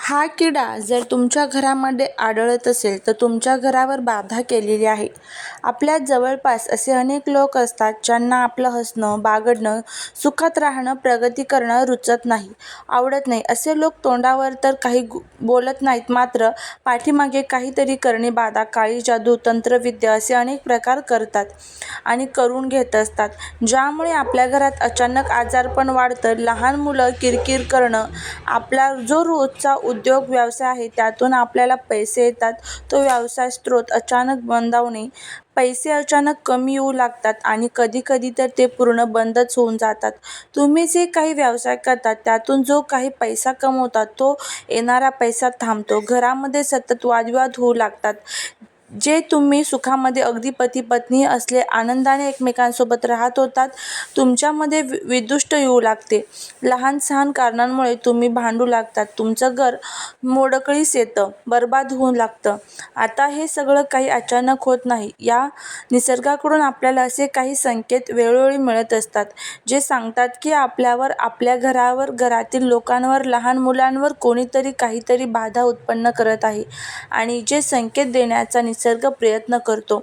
हा किडा जर तुमच्या घरामध्ये आढळत असेल तर तुमच्या घरावर बाधा केलेली आहे. आपल्या जवळपास असे अनेक लोक असतात ज्यांना आपलं हसणं बागडणं सुखात राहणं प्रगती करणं रुचत नाही आवडत नाही. असे लोक तोंडावर तर काही गु- बोलत नाहीत मात्र पाठीमागे काहीतरी करणे बाधा काळी जादू तंत्रविद्या असे अनेक प्रकार करतात आणि करून घेत असतात. ज्यामुळे आपल्या घरात अचानक आजारपण वाढतं लहान मुलं किरकिर करणं आपला जो रोजचा उद्योग व्यवसाय आहे त्यातून आपल्याला पैसे येतात. तो व्यवसाय स्रोत अचानक मंदावणे पैसे अचानक कमी येऊ लागतात आणि कधी कधी तर ते पूर्ण बंदच होऊन जातात. तुम्ही जे काही व्यवसाय करतात त्यातून जो काही पैसा कमवतात तो येणारा पैसा थांबतो. घरामध्ये सतत वादविवाद होऊ लागतात. जे तुम्ही सुखामध्ये अगदी पती पत्नी असले आनंदाने एकमेकांसोबत राहत होतात तुमच्यामध्ये वि विदुष्ट येऊ लागते. लहान सहान कारणांमुळे तुम्ही भांडू लागतात. तुमचं घर मोडकळीस येतं बरबाद होऊ लागतं. आता हे सगळं काही अचानक होत नाही. या निसर्गाकडून आपल्याला असे काही संकेत वेळोवेळी मिळत असतात जे सांगतात की आपल्यावर आपल्या घरावर घरातील लोकांवर लहान मुलांवर कोणीतरी काहीतरी बाधा उत्पन्न करत आहे. आणि जे संकेत देण्याचा निसर्ग प्रयत्न करतो.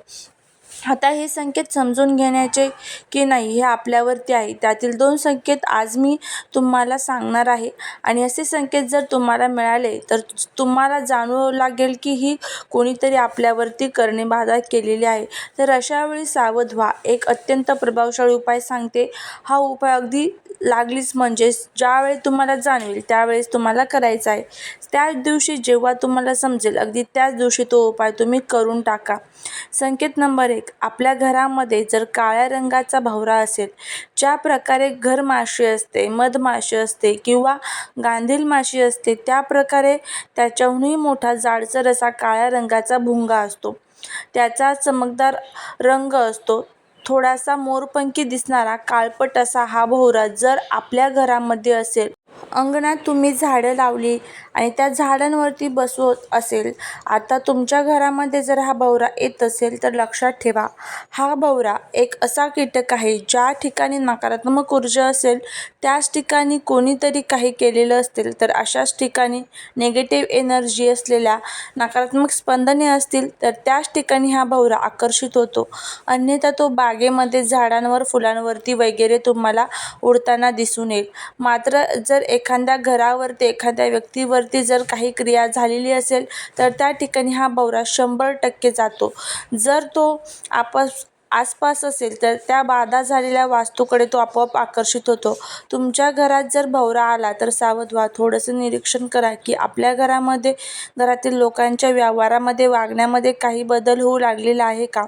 आता हे संकेत समजून घेण्याचे की नाही हे आपल्यावरती आहे. त्यातील दोन संकेत आज मी तुम्हाला सांगणार आहे. आणि असे संकेत जर तुम्हाला मिळाले तर तुम्हाला जाणवू लागेल की ही कोणीतरी आपल्यावरती करणे बाधा केलेली आहे. तर अशा वेळी सावध व्हा. एक अत्यंत प्रभावशाली उपाय सांगते. हा उपाय अगदी लागलीच म्हणजेच ज्यावेळी तुम्हाला जाणवेल त्यावेळेस तुम्हाला करायचा आहे. त्याच दिवशी जेव्हा तुम्हाला समजेल अगदी त्याच दिवशी तो उपाय तुम्ही करून टाका. संकेत नंबर एक आपल्या घरामध्ये जर काळ्या रंगाचा भवरा असेल ज्या प्रकारे घर माशी असते मधमाशी असते किंवा गांधील माशी असते त्या प्रकारे त्याच्याहूनही मोठा जाडसर असा काळ्या रंगाचा भुंगा असतो. त्याचा चमकदार रंग असतो. थोडासा मोरपंखी दिसणारा काळपट असा हा भोवरा जर आपल्या घरामध्ये असेल अंगणात तुम्ही झाडं लावली आणि त्या झाडांवरती बसवत असेल आता तुमच्या घरामध्ये जर हा भवरा येत असेल तर लक्षात ठेवा. हा भवरा एक असा कीटक आहे ज्या ठिकाणी नकारात्मक ऊर्जा असेल त्याच ठिकाणी कोणीतरी काही केलेलं असेल तर अशाच ठिकाणी निगेटिव्ह एनर्जी असलेल्या नकारात्मक स्पंदने असतील तर त्याच ठिकाणी हा भवरा आकर्षित होतो. अन्यथा तो बागेमध्ये झाडांवर फुलांवरती वगैरे तुम्हाला उडताना दिसून येईल. मात्र जर एखाद्या घरावरती एखाद्या व्यक्तीवरती जर काही क्रिया झालेली असेल तर त्या ठिकाणी हा भवरा शंभर टक्के जातो. जर तो आपस आसपास असेल तर त्या बाधा झालेल्या वास्तूकडे तो आपोआप आकर्षित होतो. तुमच्या घरात जर भवरा आला तर सावध व्हा. थोडंसं निरीक्षण करा की आपल्या घरामध्ये घरातील लोकांच्या व्यवहारामध्ये वागण्यामध्ये काही बदल होऊ लागलेला आहे का?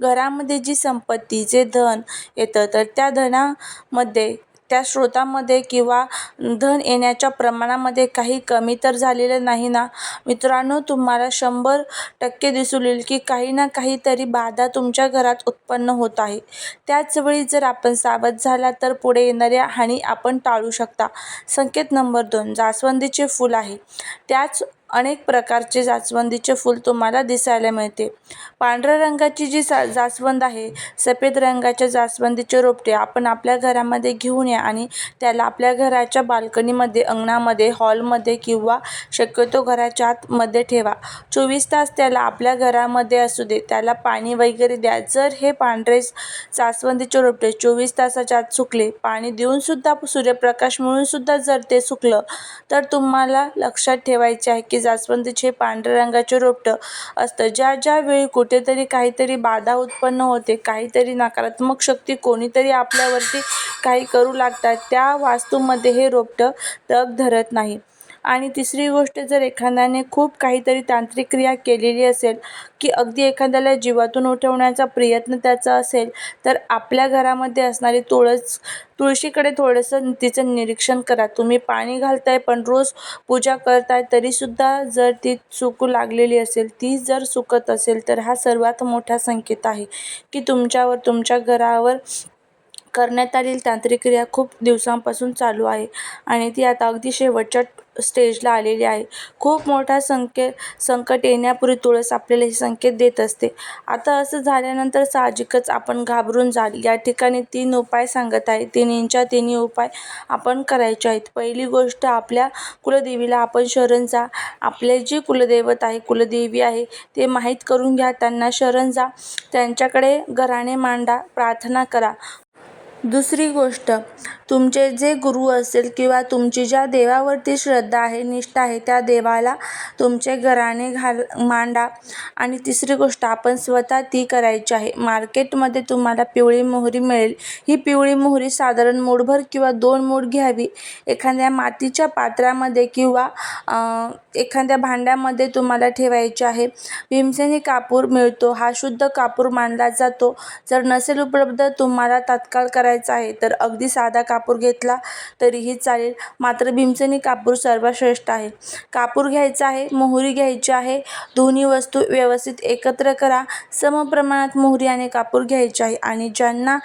घरामध्ये जी संपत्ती जे धन येतं तर त्या धनामध्ये त्या स्रोतामध्ये किंवा धन येण्याच्या प्रमाणामध्ये काही कमी तर झालेलं नाही ना? मित्रांनो तुम्हाला शंभर टक्के दिसून येईल की काही ना काहीतरी बाधा तुमच्या घरात उत्पन्न होत आहे. त्याचवेळी जर आपण सावध झाला तर पुढे येणाऱ्या हानी आपण टाळू शकता. संकेत नंबर दोन जास्वंदीचे फूल आहे. त्याच अनेक प्रकारचे जास्वंदीचे फूल तुम्हाला दिसायला मिळते. पांढऱ्या रंगाची जी सा जास्वंद आहे सफेद रंगाच्या जास्वंदीचे रोपटे आपण आपल्या घरामध्ये घेऊन या आणि त्याला आपल्या घराच्या बाल्कनीमध्ये अंगणामध्ये हॉलमध्ये किंवा शक्यतो घराच्या आतमध्ये ठेवा. चोवीस तास त्याला आपल्या घरामध्ये असू दे त्याला पाणी वगैरे द्या. जर हे पांढरे जास्वंदीचे रोपटे चोवीस तासाच्या आत सुकले पाणी देऊनसुद्धा सूर्यप्रकाश मिळूनसुद्धा जर ते सुकलं तर तुम्हाला लक्षात ठेवायचे आहे की जास्वंदीचे पांढऱ्या रंगाचे रोपटं असतं. ज्या ज्या वेळी कुठेतरी काहीतरी बाधा उत्पन्न होते काहीतरी नकारात्मक शक्ती कोणीतरी आपल्यावरती काही करू लागतात त्या वास्तूमध्ये हे रोपटं तग धरत नाही. आणि तिसरी गोष्ट जर एखाद्याने खूप काहीतरी तांत्रिक क्रिया केलेली असेल की अगदी एखाद्याला जीवातून उठवण्याचा प्रयत्न त्याचा असेल तर आपल्या घरामध्ये असणारी तुळस तुळशीकडे थोडंसं तिचं निरीक्षण करा. तुम्ही पाणी घालताय पण रोज पूजा करताय तरीसुद्धा जर ती सुकू लागलेली असेल ती जर सुकत असेल तर हा सर्वात मोठा संकेत आहे की तुमच्यावर तुमच्या घरावर करण्यात आलेली तांत्रिक क्रिया खूप दिवसांपासून चालू आहे. आणि ती आता अगदी शेवटच्या स्टेजला आलेली आहे. खूप मोठा संकेत संकट येण्यापूर्वी तुळस आपल्याला हे संकेत देत असते. आता असं झाल्यानंतर साहजिकच आपण घाबरून जाल या ठिकाणी तीन उपाय सांगत आहे. तिन्हींच्या तिन्ही उपाय आपण करायचे आहेत. पहिली गोष्ट आपल्या कुलदेवीला आपण शरण जा. आपले जी कुलदैवत आहे कुलदेवी आहे ते माहीत करून घ्या. त्यांना शरण जा. त्यांच्याकडे घराणे मांडा. प्रार्थना करा. दुसरी गोष्ट तुमचे जे गुरु असेल किंवा तुमची ज्या देवावरती श्रद्धा आहे निष्ठा आहे त्या देवाला तुमचे घराणे घाल मांडा. आणि तिसरी गोष्ट आपण स्वतः ती करायची आहे. मार्केटमध्ये तुम्हाला पिवळी मोहरी मिळेल. ही पिवळी मोहरी साधारण मूठभर किंवा दोन मूठ घ्यावी. एखाद्या मातीच्या पात्रामध्ये किंवा एखाद्या भांड्यामध्ये तुम्हाला ठेवायची आहे. भीमसेनी कापूर मिळतो. हा शुद्ध कापूर मानला जातो. जर नसेल उपलब्ध तुम्हाला तात्काळ करायचा आहे. तर अगदी साधा कापूर घेतला तरीही चालेल. मात्र भीमसेनी कापूर सर्वात श्रेष्ठ आहे. कापूर घ्यायचा आहे मोहरी घ्यायची आहे. दोन्ही वस्तू व्यवस्थित एकत्र करा. समप्रमाणात मोहरी आणि कापूर घ्यायचे आहे. आणि ज्यांना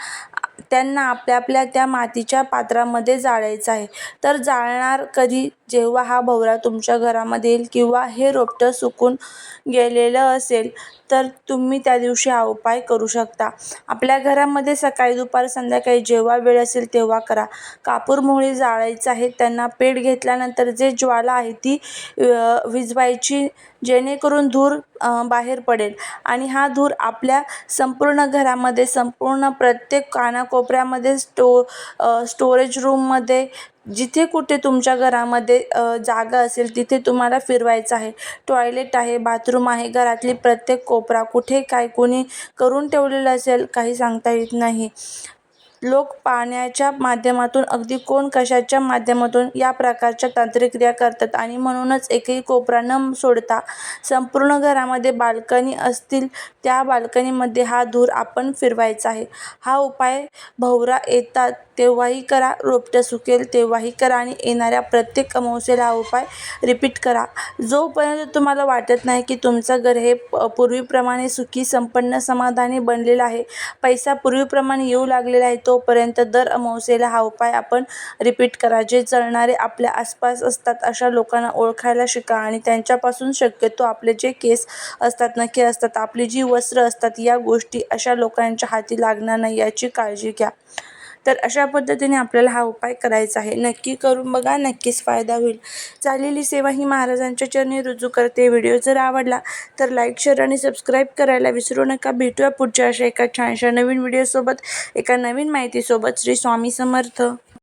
त्यांना आपल्या आपल्या त्या मातीच्या पात्रामध्ये जाळायचं आहे. तर जाळणार कधी? जेव्हा हा भवरा तुमच्या घरामध्ये येईल किंवा हे रोपटं सुकून गेलेलं असेल तर तुम्ही त्या दिवशी हा उपाय करू शकता. आपल्या घरामध्ये सकाळी दुपार संध्याकाळी जेव्हा वेळ असेल तेव्हा करा. कापूर मोहरी जाळायचं आहे त्यांना पेट घेतल्यानंतर जे ज्वाला आहे ती विझवायची जेणेकरून धूर बाहेर पडेल. आणि हा धूर आपल्या संपूर्ण घरामध्ये संपूर्ण प्रत्येक कानाकोपऱ्यामध्ये स्टो स्टोरेज रूममध्ये जिथे कुठे तुमच्या घरामध्ये जागा असेल तिथे तुम्हाला फिरवायचं आहे. टॉयलेट आहे बाथरूम आहे घरातली प्रत्येक कोपरा कुठे काय कोणी करून ठेवलेलं असेल काही सांगता येत नाही. लोक पाण्याच्या माध्यमातून अगदी कोण कशाच्या माध्यमातून या प्रकारच्या तांत्रिक करतात? आणि म्हणूनच एकही कोपरा न सोडता संपूर्ण घरामध्ये बाल्कनी असतील त्या बाल्कनीमध्ये हा धूर आपण फिरवायचा आहे. हा उपाय भोवरा येतात तेव्हाही करा. रोपटं सुकेल तेव्हाही करा आणि येणाऱ्या प्रत्येक अमावस्येला हा उपाय रिपीट करा. जोपर्यंत तुम्हाला वाटत नाही की तुमचं घर हे पूर्वीप्रमाणे सुखी संपन्न समाधानी बनलेलं आहे पैसा पूर्वीप्रमाणे येऊ लागलेला आहे तोपर्यंत दर अमावस्येला हा उपाय आपण रिपीट करा. जे जळणारे आपल्या आसपास असतात अशा लोकांना ओळखायला शिका आणि त्यांच्यापासून शक्यतो आपले जे केस असतात नखे असतात आपली जी वस्त्र असतात या गोष्टी अशा लोकांच्या हाती लागणार नाही याची काळजी घ्या. तर अशा पद्धतीने आपल्याला हा उपाय करायचा आहे. नक्की करून बघा नक्कीच फायदा होईल. झालेली सेवा ही महाराजांच्या चरणी रुजू करते. व्हिडिओ जर आवडला तर लाईक शेअर आणि सबस्क्राईब करायला विसरू नका. भेटूया पुढच्या अशा एका छानशा नवीन व्हिडिओसोबत एका नवीन माहितीसोबत. श्री स्वामी समर्थ.